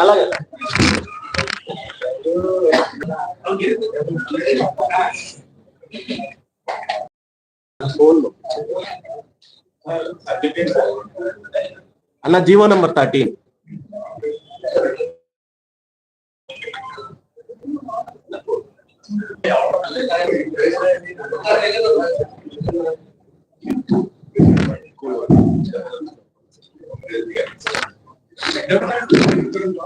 అలాగే ఫోన్ అన్న GO number thirteen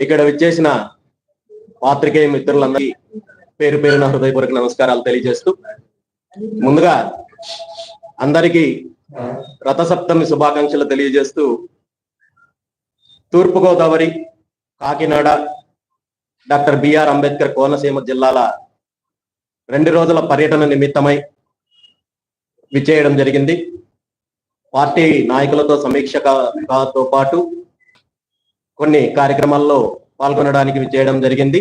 ఇక్కడ విచ్చేసిన పాత్రికేయ మిత్రులందరికీ పేరు పేరున హృదయపూర్వక నమస్కారాలు తెలియజేస్తూ ముందుగా అందరికీ రథసప్తమి శుభాకాంక్షలు తెలియజేస్తూ తూర్పుగోదావరి కాకినాడ డాక్టర్ బిఆర్ అంబేద్కర్ కోనసీమ జిల్లాల రెండు రోజుల పర్యటన నిమిత్తమై విచ్చేయడం జరిగింది. పార్టీ నాయకులతో సమీక్షతో పాటు కొన్ని కార్యక్రమాల్లో పాల్గొనడానికి చేయడం జరిగింది.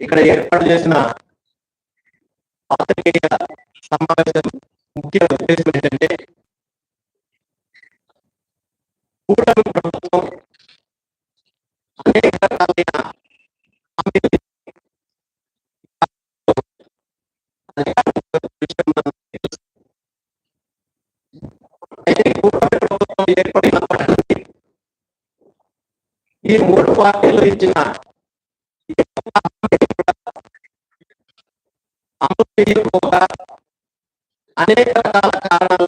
ఇక్కడ ఏర్పాటు చేసిన పాత్రికేయ సమావేశం ముఖ్య ఉద్దేశం ఏంటంటే కూటమి ప్రభుత్వం అనేక రకాలైన ఏర్పడినప్పటికీ ఈ మూడు పార్టీలు ఇచ్చిన అమలు చేయకపోగా అనేక రకాల కారణాల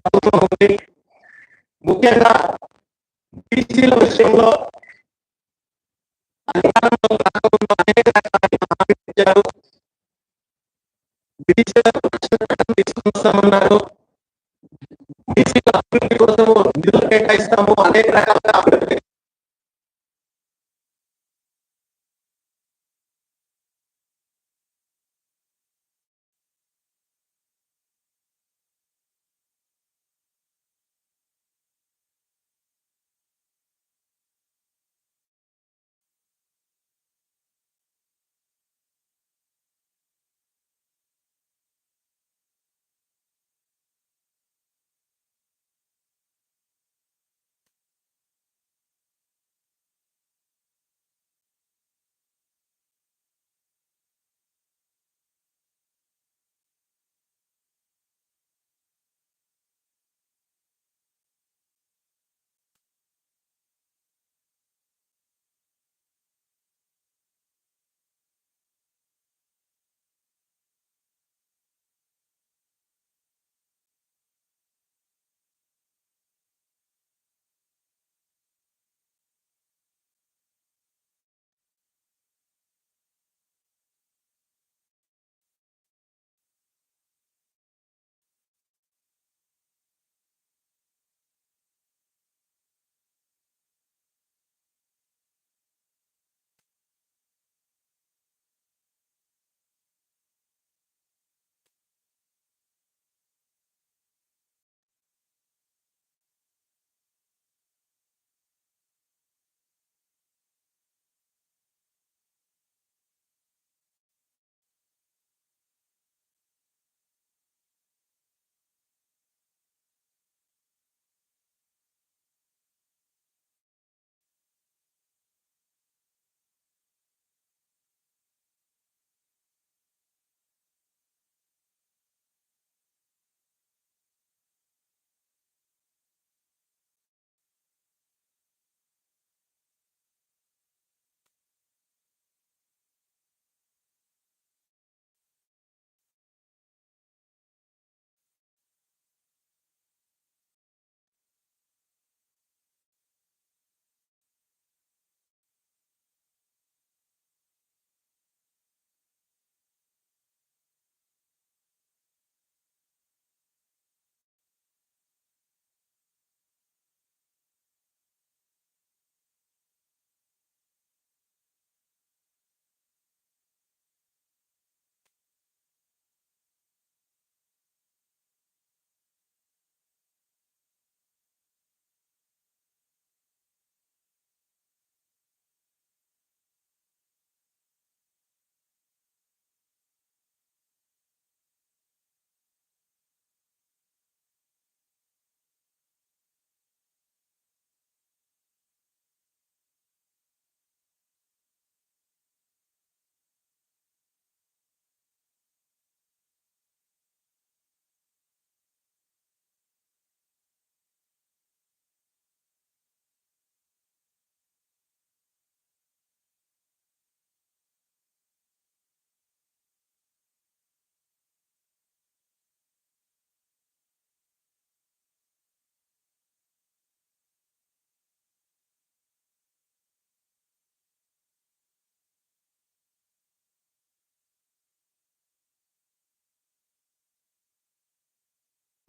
ప్రభుత్వం ఉంది ముఖ్యంగా బీసీల విషయంలో అధికారంలో రాకముందు అనేక రకాలైన హామీలు ఇచ్చారు బీసీలకు రక్షణ తీసుకొస్తామన్నారు బీసీల అభివృద్ధి కోసము నిధులు కేటాయిస్తాము అనేక రకాలుగా అభివృద్ధి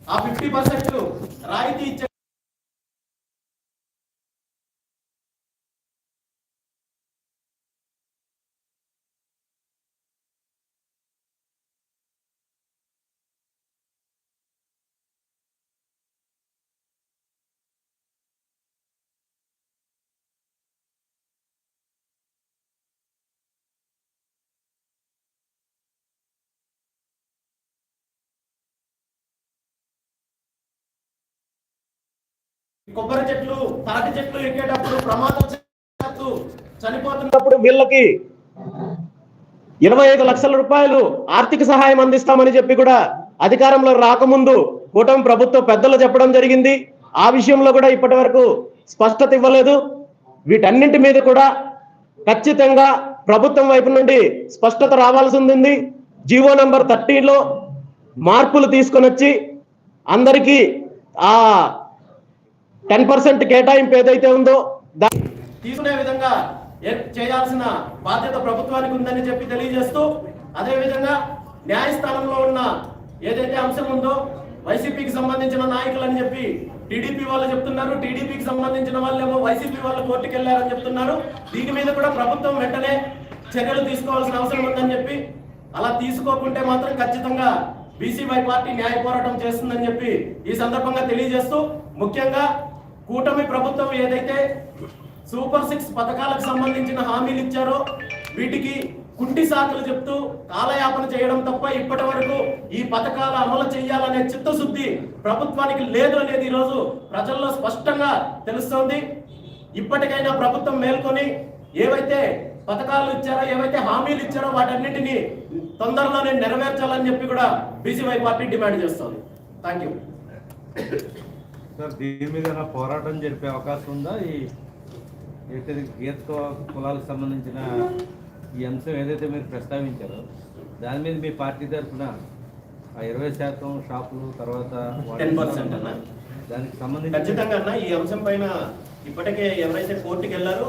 ఆ ఫిఫ్టీ పర్సెంట్ రాయితీ ఇచ్చే కొబ్బరి చెట్లు తాటి చెట్లు ఎక్కేటప్పుడు ప్రమాదం చనిపోతున్నప్పుడు వీళ్ళకి ఇరవై ఐదు లక్షల రూపాయలు ఆర్థిక సహాయం అందిస్తామని చెప్పి కూడా అధికారంలో రాకముందు కూటమి ప్రభుత్వ పెద్దలు చెప్పడం జరిగింది. ఆ విషయంలో కూడా ఇప్పటి వరకు స్పష్టత ఇవ్వలేదు. వీటన్నింటి మీద కూడా ఖచ్చితంగా ప్రభుత్వం వైపు నుండి స్పష్టత రావాల్సి ఉంది జీవో నంబర్ థర్టీలో మార్పులు తీసుకొని వచ్చి అందరికీ ఆ టెన్ పర్సెంట్ కేటాయింపు ఏదైతే ఉందో తీసుకునే విధంగా చేయాల్సిన బాధ్యత ప్రభుత్వానికి ఉందని చెప్పి తెలియజేస్తూ అదే విధంగా న్యాయస్థానంలో ఉన్న ఏదైతే అంశం ఉందో వైసీపీకి సంబంధించిన నాయకులు అని చెప్పి టీడీపీ వాళ్ళు చెప్తున్నారు. టీడీపీకి సంబంధించిన వాళ్ళేమో వైసీపీ వాళ్ళు కోర్టుకు వెళ్ళారని చెప్తున్నారు. దీని మీద కూడా ప్రభుత్వం వెంటనే చర్యలు తీసుకోవాల్సిన అవసరం ఉందని చెప్పి అలా తీసుకోకుంటే మాత్రం ఖచ్చితంగా బీసీవై పార్టీ న్యాయ పోరాటం చేస్తుందని చెప్పి ఈ సందర్భంగా తెలియజేస్తూ ముఖ్యంగా కూటమి ప్రభుత్వం ఏదైతే సూపర్ సిక్స్ పథకాలకు సంబంధించిన హామీలు ఇచ్చారో వీటికి కుంటి సాకులు చెప్తూ కాలయాపన చేయడం తప్ప ఇప్పటి వరకు ఈ పథకాలు అమలు చేయాలనే చిత్తశుద్ధి ప్రభుత్వానికి లేదు అనేది ఈరోజు ప్రజల్లో స్పష్టంగా తెలుస్తోంది. ఇప్పటికైనా ప్రభుత్వం మేల్కొని ఏవైతే పథకాలు ఇచ్చారో ఏవైతే హామీలు ఇచ్చారో వాటన్నిటిని తొందరలోనే నెరవేర్చాలని చెప్పి కూడా బీసీవై పార్టీ డిమాండ్ చేస్తోంది. థ్యాంక్ యూ సార్ దీని మీద పోరాటం జరిపే అవకాశం ఉందా ఈ ఏదైతే గీత కులాలకు సంబంధించిన ఈ అంశం ఏదైతే మీరు ప్రస్తావించారో దాని మీద మీ పార్టీ తరఫున ఆ ఇరవై శాతం షాపులు తర్వాత వాటి 10% అన్న. దానికి సంబంధించి ఖచ్చితంగా అన్న ఈ అంశం పైన ఇప్పటికే ఎవరైతే కోర్టుకి వెళ్ళారో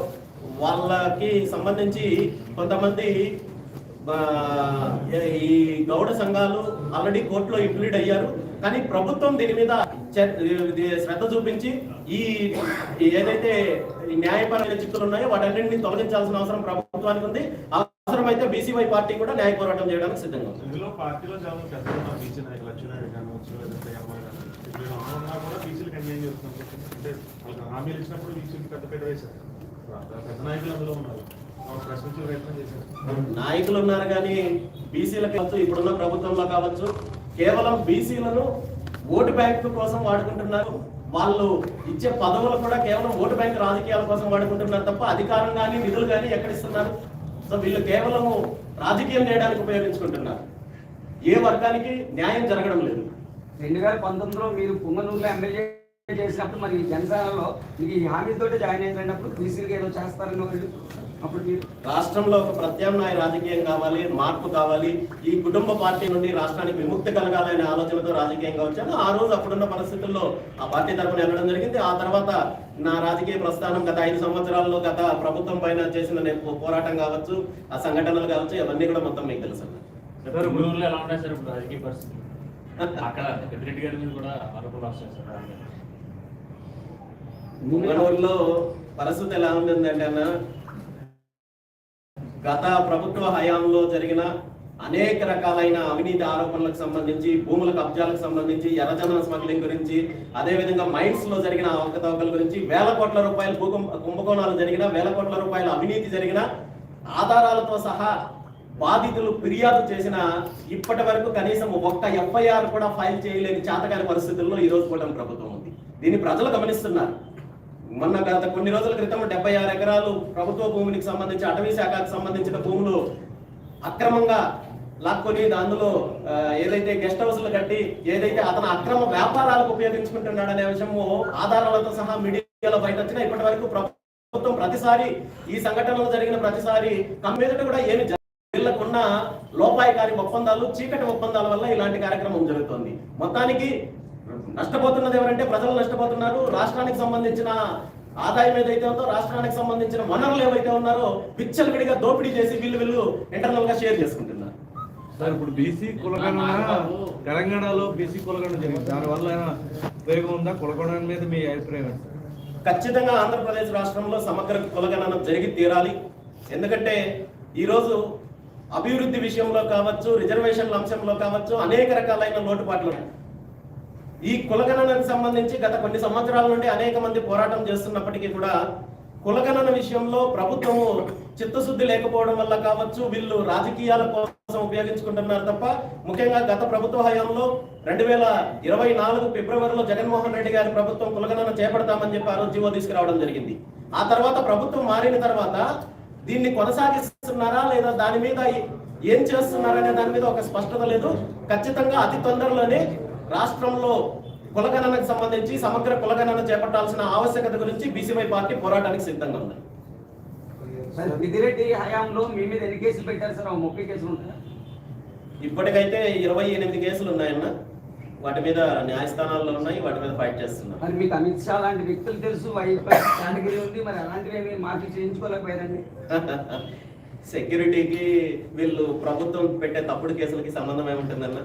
వాళ్ళకి సంబంధించి కొంతమంది ఈ గౌడ సంఘాలు ఆల్రెడీ కోర్టులో ఇంప్లీడ్ అయ్యారు. కానీ ప్రభుత్వం దీని మీద శ్రద్ధ చూపించి ఈ ఏదైతే ఈ న్యాయపరమైన చిక్కులు ఉన్నాయో వాటన్నింటినీ తొలగించాల్సిన అవసరం ప్రభుత్వానికి ఉంది. అవసరమైతే బీసీవై పార్టీ కూడా న్యాయ పోరాటం చేయడానికి సిద్ధంగా ఉంది. ఇందులో పార్టీలో చాలా బీసీ నాయకులు కానీ కూడా బీసీలకు అన్యాయం చేస్తున్నాం అంటే హామీలు ఇచ్చినప్పుడు పెద్ద పెద్ద వేశారు. పెద్ద నాయకులు అందులో ఉన్నారు. నాయకులు ఉన్నారు కానీ బీసీలకు కావచ్చు ఇప్పుడున్న ప్రభుత్వంలో కావచ్చు కేవలం బీసీలను ఓటు బ్యాంకు కోసం వాడుకుంటున్నారు. వాళ్ళు ఇచ్చే పదవులు కూడా కేవలం ఓటు బ్యాంక్ రాజకీయాల కోసం వాడుకుంటున్నారు తప్ప అధికారం కానీ నిధులు కానీ ఎక్కడ ఇస్తున్నారు సో వీళ్ళు కేవలం రాజకీయం చేయడానికి ఉపయోగించుకుంటున్నారు. ఏ వర్గానికి న్యాయం జరగడం లేదు. రెండు వేల పంతొమ్మిదిలో మీరు పుంగనూరులో ఎమ్మెల్యే చేసినప్పుడు మరి జనసేనలో మీకు ఈ హామీతోటి జాయిన్ అయినప్పుడు బీసీలకి ఏదో చేస్తారని వాళ్ళు అప్పుడు మీరు రాష్ట్రంలో ఒక ప్రత్యామ్నాయ రాజకీయం కావాలి మార్పు కావాలి ఈ కుటుంబ పార్టీ నుండి రాష్ట్రానికి విముక్తి కలగాలనే ఆలోచనతో రాజకీయంగా వచ్చాను ఆ రోజు అప్పుడున్న పరిస్థితుల్లో ఆ పార్టీ తరఫున వెళ్ళడం జరిగింది. ఆ తర్వాత నా రాజకీయ ప్రస్థానం గత ఐదు సంవత్సరాల్లో గత ప్రభుత్వం పైన చేసిన పోరాటం కావచ్చు ఆ సంఘటనలు కావచ్చు ఇవన్నీ కూడా మొత్తం మీకు తెలుసు. ఎలా ఉన్నాయి సార్ ఇప్పుడు రాజకీయ పరిస్థితి అక్కడ పెద్దిరెడ్డి గారి మీద కూడా ఆరోపణలు వస్తాయి సార్ ముంగనూరులో పరిస్థితి ఎలా ఉందంటే అన్న? గత ప్రభుత్వ హయాంలో జరిగిన అనేక రకాలైన అవినీతి ఆరోపణలకు సంబంధించి భూముల కబ్జాలకు సంబంధించి ఎర్రచందన స్మగ్లింగ్ గురించి అదేవిధంగా మైన్స్లో జరిగిన అవకతవకల గురించి వేల కోట్ల రూపాయల భూకం కుంభకోణాలు జరిగిన వేల కోట్ల రూపాయల అవినీతి జరిగిన ఆధారాలతో సహా బాధితులు ఫిర్యాదు చేసిన ఇప్పటి వరకు కనీసం ఒక్క ఎఫ్ఐఆర్ కూడా ఫైల్ చేయలేని చేతకాని పరిస్థితుల్లో ఈ రోజు కూడా ప్రభుత్వం ఉంది. దీన్ని ప్రజలు గమనిస్తున్నారు. మొన్న గత కొన్ని రోజుల క్రితం డెబ్బై ఆరు ఎకరాలు ప్రభుత్వ భూమికి సంబంధించి అటవీ శాఖకు సంబంధించిన భూములు అక్రమంగా లాక్కొని అందులో ఏదైతే గెస్ట్ హౌస్లు కట్టి ఏదైతే అతను అక్రమ వ్యాపారాలకు ఉపయోగించుకుంటున్నాడనే అనే విషయము ఆధారాలతో సహా మీడియాలో బయట వచ్చినా ఇప్పటి వరకు ప్రభుత్వం ప్రతిసారి ఈ సంఘటనలు జరిగిన ప్రతిసారి కమ్మీదట కూడా ఏమి జరగ- వీళ్ళకున్న ఒప్పందాలు చీకటి ఒప్పందాల వల్ల ఇలాంటి కార్యక్రమం జరుగుతోంది. మొత్తానికి నష్టపోతున్నది ఎవరంటే ప్రజలు నష్టపోతున్నారు. రాష్ట్రానికి సంబంధించిన ఆదాయం ఏదైతే ఉందో రాష్ట్రానికి సంబంధించిన వనరులు ఏవైతే ఉన్నారో విచ్చలవిడిగా దోపిడీ చేసి వీళ్ళు వీళ్ళు ఇంటర్నల్గా షేర్ చేసుకుంటున్నారు. సార్ ఇప్పుడు బీసీ కులగణన తెలంగాణలో బీసీ కులగణన జరిగింది. దానివల్ల ఉపయోగం ఉందా? కులగణన మీద మీ అభిప్రాయం? ఖచ్చితంగా ఆంధ్రప్రదేశ్ రాష్ట్రంలో సమగ్ర కులగణన జరిగి తీరాలి. ఎందుకంటే ఈరోజు అభివృద్ధి విషయంలో కావచ్చు రిజర్వేషన్ల అంశంలో కావచ్చు అనేక రకాలైన లోటుపాట్లు ఉన్నాయి. ఈ కులగణనకు సంబంధించి గత కొన్ని సంవత్సరాల నుండి అనేక మంది పోరాటం చేస్తున్నప్పటికీ కూడా కులగణన విషయంలో ప్రభుత్వము చిత్తశుద్ధి లేకపోవడం వల్ల కావచ్చు వీళ్ళు రాజకీయాల కోసం ఉపయోగించుకుంటున్నారు తప్ప ముఖ్యంగా గత ప్రభుత్వ హయాంలో రెండు వేల ఇరవై నాలుగు ఫిబ్రవరిలో జగన్మోహన్ రెడ్డి గారి ప్రభుత్వం కులగణన చేపడతామని చెప్పి ఆ రోజు జీవో తీసుకురావడం జరిగింది. ఆ తర్వాత ప్రభుత్వం మారిన తర్వాత దీన్ని కొనసాగిస్తున్నారా లేదా దాని మీద ఏం చేస్తున్నారనే దాని మీద ఒక స్పష్టత లేదు. ఖచ్చితంగా అతి తొందరలోనే రాష్ట్రంలో కులగణనకు సంబంధించి సమగ్ర కులగణన చేపట్టాల్సిన ఆవశ్యకత గురించి బీసీవై పార్టీ పోరాటానికి సిద్ధంగా ఉంది. హయాంలో మీ మీద ఎన్ని కేసులు పెట్టారు సార్? ముప్పై కేసులు ఉంటాయా? ఇప్పటికైతే ఇరవై ఎనిమిది కేసులు ఉన్నాయన్న. వాటి మీద న్యాయస్థానాల్లో ఉన్నాయి వాటి మీద ఫైట్ చేస్తున్నాం మరి మీకు అమిత్ షా లాంటి వ్యక్తులు తెలుసు కేటగిరీ ఉంది మరి అలాంటివి చేయించుకోలేకపోయారండి? సెక్యూరిటీకి వీళ్ళు ప్రభుత్వం పెట్టే తప్పుడు కేసులకి సంబంధం ఏముంటుందన్న?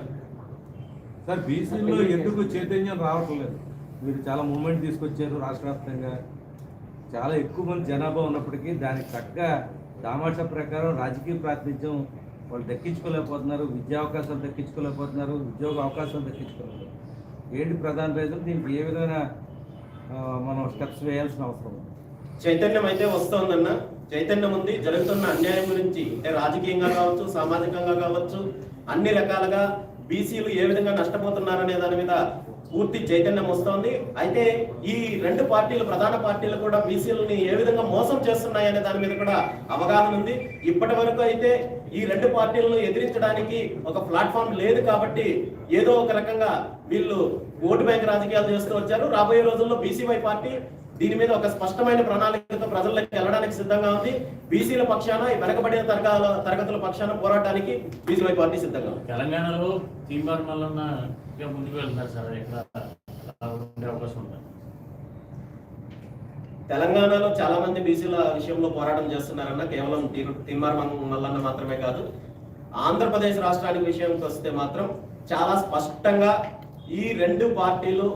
సార్ బీసీలో ఎందుకు చైతన్యం రావట్లేదు? మీరు చాలా మూమెంట్ తీసుకొచ్చారు రాష్ట్ర వ్యాప్తంగా. చాలా ఎక్కువ మంది జనాభా ఉన్నప్పటికీ దానికి తగ్గ దామాషా ప్రకారం రాజకీయ ప్రాతినిధ్యం వాళ్ళు దక్కించుకోలేకపోతున్నారు విద్యా అవకాశాలు దక్కించుకోలేకపోతున్నారు ఉద్యోగ అవకాశాలు దక్కించుకోలేకపోతున్నారు. ఏంటి ప్రధాన రీజన్? దీనికి ఏ విధమైన మనం స్టెప్స్ వేయాల్సిన అవసరం ఉంది చైతన్యం అయితే వస్తోందన్న. చైతన్యం ఉంది. జరుగుతున్న అన్యాయం గురించి అంటే రాజకీయంగా కావచ్చు సామాజికంగా కావచ్చు అన్ని రకాలుగా బీసీలు ఏ విధంగా నష్టపోతున్నారనే దాని మీద పూర్తి చైతన్యం వస్తోంది. అయితే ఈ రెండు పార్టీలు ప్రధాన పార్టీలు కూడా బీసీలని ఏ విధంగా మోసం చేస్తున్నాయనే దాని మీద కూడా అవగాహన ఉంది. ఇప్పటి వరకు అయితే ఈ రెండు పార్టీలను ఎదిరించడానికి ఒక ప్లాట్ఫామ్ లేదు కాబట్టి ఏదో ఒక రకంగా వీళ్ళు ఓటు బ్యాంక్ రాజకీయాలు చేస్తూ వచ్చారు. రాబోయే రోజుల్లో బీసీవై పార్టీ దీని మీద ఒక స్పష్టమైన ప్రణాళికతో ప్రజల్లోకి వెళ్ళడానికి సిద్ధంగా ఉంది. బీసీల పక్షాన ఈ వెనకబడిన తరగతుల తరగతుల పక్షాన పోరాటానికి బీసీవై పార్టీ సిద్ధంగా ఉంది. తెలంగాణలో తీన్మార్ మల్లన్న ఇంకా ముందుకు వెళ్తున్నారు సార్. అవకాశం ఉంది? తెలంగాణలో చాలా మంది బీసీల విషయంలో పోరాటం చేస్తున్నారన్న కేవలం తిమ్మార్ మల్లన్న మాత్రమే కాదు. ఆంధ్రప్రదేశ్ రాష్ట్రానికి విషయానికి వస్తే మాత్రం చాలా స్పష్టంగా ఈ రెండు పార్టీలు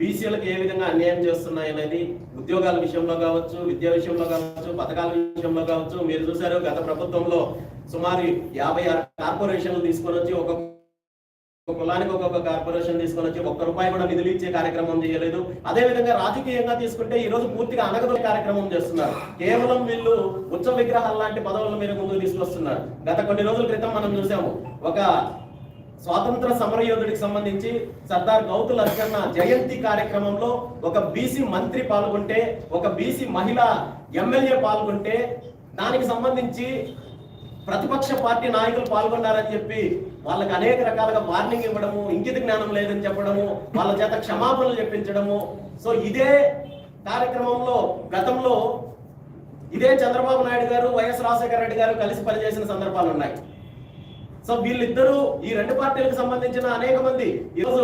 బీసీలకు ఏ విధంగా అన్యాయం చేస్తున్నాయి అనేది ఉద్యోగాల విషయంలో కావచ్చు విద్యా విషయంలో కావచ్చు పథకాల విషయంలో కావచ్చు మీరు చూశారు గత ప్రభుత్వంలో సుమారు యాభై ఆరు కార్పొరేషన్లు తీసుకొని వచ్చి ఒక్కొక్క ఒక కులానికి ఒక్కొక్క కార్పొరేషన్ తీసుకొని వచ్చి ఒక్క రూపాయి కూడా నిధులు ఇచ్చే కార్యక్రమం చేయలేదు. అదే విధంగా రాజకీయంగా తీసుకుంటే ఈ రోజు పూర్తిగా అనగదొల కార్యక్రమం చేస్తున్నారు. కేవలం వీళ్ళు ఉచ్చ విగ్రహాలు లాంటి పదవుల మీద ముందుకు తీసుకొస్తున్నారు. గత కొన్ని రోజుల క్రితం మనం చూసాము ఒక స్వాతంత్ర సమరయోధుడికి సంబంధించి సర్దార్ గౌతుల్ అర్జన్న జయంతి కార్యక్రమంలో ఒక బీసీ మంత్రి పాల్గొంటే ఒక బీసీ మహిళ ఎమ్మెల్యే పాల్గొంటే దానికి సంబంధించి ప్రతిపక్ష పార్టీ నాయకులు పాల్గొన్నారని చెప్పి వాళ్ళకి అనేక రకాలుగా వార్నింగ్ ఇవ్వడము ఇంకిత జ్ఞానం లేదని చెప్పడము వాళ్ళ చేత క్షమాపణలు చెప్పించడము. సో ఇదే కార్యక్రమంలో గతంలో ఇదే చంద్రబాబు నాయుడు గారు వైఎస్ రాజశేఖర రెడ్డి గారు కలిసి పనిచేసిన సందర్భాలు ఉన్నాయి సో వీళ్ళిద్దరూ ఈ రెండు పార్టీలకు సంబంధించిన అనేక మంది. ఈరోజు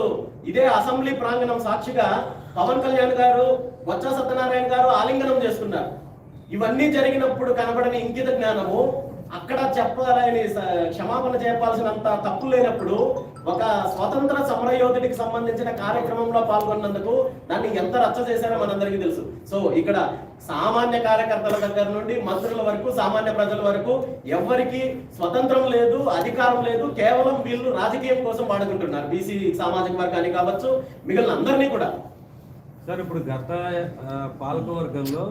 ఇదే అసెంబ్లీ ప్రాంగణం సాక్షిగా పవన్ కళ్యాణ్ గారు బొత్స సత్యనారాయణ గారు ఆలింగనం చేసుకున్నారు. ఇవన్నీ జరిగినప్పుడు కనబడని ఇంకిత జ్ఞానము అక్కడ చెప్పాలని క్షమాపణ చెప్పాల్సినంత తప్పు లేనప్పుడు ఒక స్వతంత్ర సమరయోధుడికి సంబంధించిన కార్యక్రమంలో పాల్గొన్నందుకు దాన్ని ఎంత రచ్చ చేశారో మనందరికీ తెలుసు. సో ఇక్కడ సామాన్య కార్యకర్తల దగ్గర నుండి మంత్రుల వరకు సామాన్య ప్రజల వరకు ఎవరికి స్వతంత్రం లేదు అధికారం లేదు కేవలం వీళ్ళు రాజకీయం కోసం వాడుకుంటున్నారు. బీసీ సామాజిక వర్గాన్ని కావచ్చు మిగిలిన అందరినీ కూడా. సార్ ఇప్పుడు గత పాలకవర్గంలో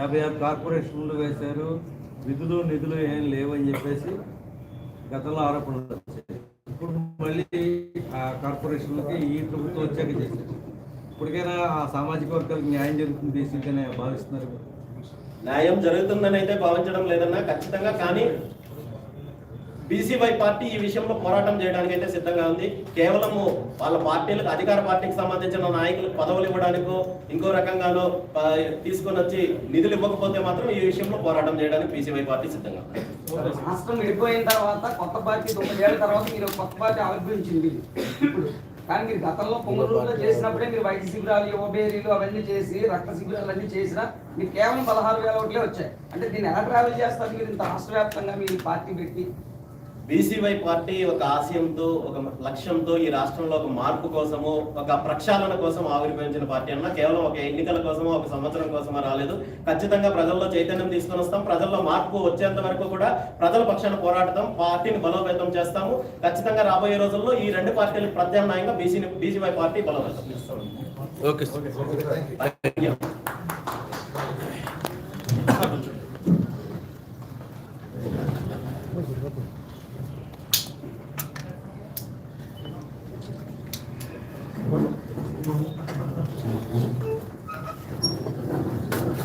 యాభై ఆరు కార్పొరేషన్లు వేశారు. విధులు నిధులు ఏం లేవని చెప్పేసి గతంలో ఆరోపణలు వచ్చాయి. ఇప్పుడు మళ్ళీ ఆ కార్పొరేషన్లకి ఈ ప్రభుత్వం వచ్చాక చేశారు ఇప్పటికైనా ఆ సామాజిక వర్గాలకు న్యాయం జరుగుతుంది బేసిక్గానే భావిస్తున్నారు న్యాయం జరుగుతుందని అయితే భావించడం లేదన్నా ఖచ్చితంగా కానీ బీసీవై పార్టీ ఈ విషయంలో పోరాటం చేయడానికి అయితే సిద్ధంగా ఉంది. కేవలము వాళ్ళ పార్టీలకు అధికార పార్టీకి సంబంధించిన నాయకులకు పదవులు ఇవ్వడానికో ఇంకో రకంగానో తీసుకొని వచ్చి నిధులు ఇవ్వకపోతే మాత్రం ఈ విషయంలో పోరాటం చేయడానికి బీసీవై పార్టీ సిద్ధంగా రాష్ట్రం విడిపోయిన తర్వాత కొత్త పార్టీ తొమ్మిదేళ్ళ తర్వాత మీరు కొత్త పార్టీ ఆవిర్భవించింది. కానీ మీరు గతంలో పొంగనూరులో చేసినప్పుడే మీరు వైద్య శిబిరాలు యువబేరీలు అవన్నీ చేసి రక్త శిబిరాలు అన్ని చేసినా మీరు కేవలం పదహారు వేల ఓట్లే వచ్చాయి. అంటే దీన్ని ఎలా ట్రావెల్ చేస్తారు మీరు ఇంత రాష్ట్ర వ్యాప్తంగా మీరు పార్టీ పెట్టి? బీసీవై పార్టీ ఒక ఆశయంతో ఒక లక్ష్యంతో ఈ రాష్ట్రంలో ఒక మార్పు కోసమో ఒక ప్రక్షాళన కోసం ఆవిర్భవించిన పార్టీ అన్న కేవలం ఒక ఎన్నికల కోసమో ఒక సంవత్సరం కోసమో రాలేదు. ఖచ్చితంగా ప్రజల్లో చైతన్యం తీసుకొని వస్తాం. ప్రజల్లో మార్పు వచ్చేంత వరకు కూడా ప్రజల పక్షాన పోరాడతాం. పార్టీని బలోపేతం చేస్తాము. ఖచ్చితంగా రాబోయే రోజుల్లో ఈ రెండు పార్టీలకు ప్రత్యామ్నాయంగా బీసీ బీసీవై పార్టీ బలోపేతం చేస్తాం. ఓకే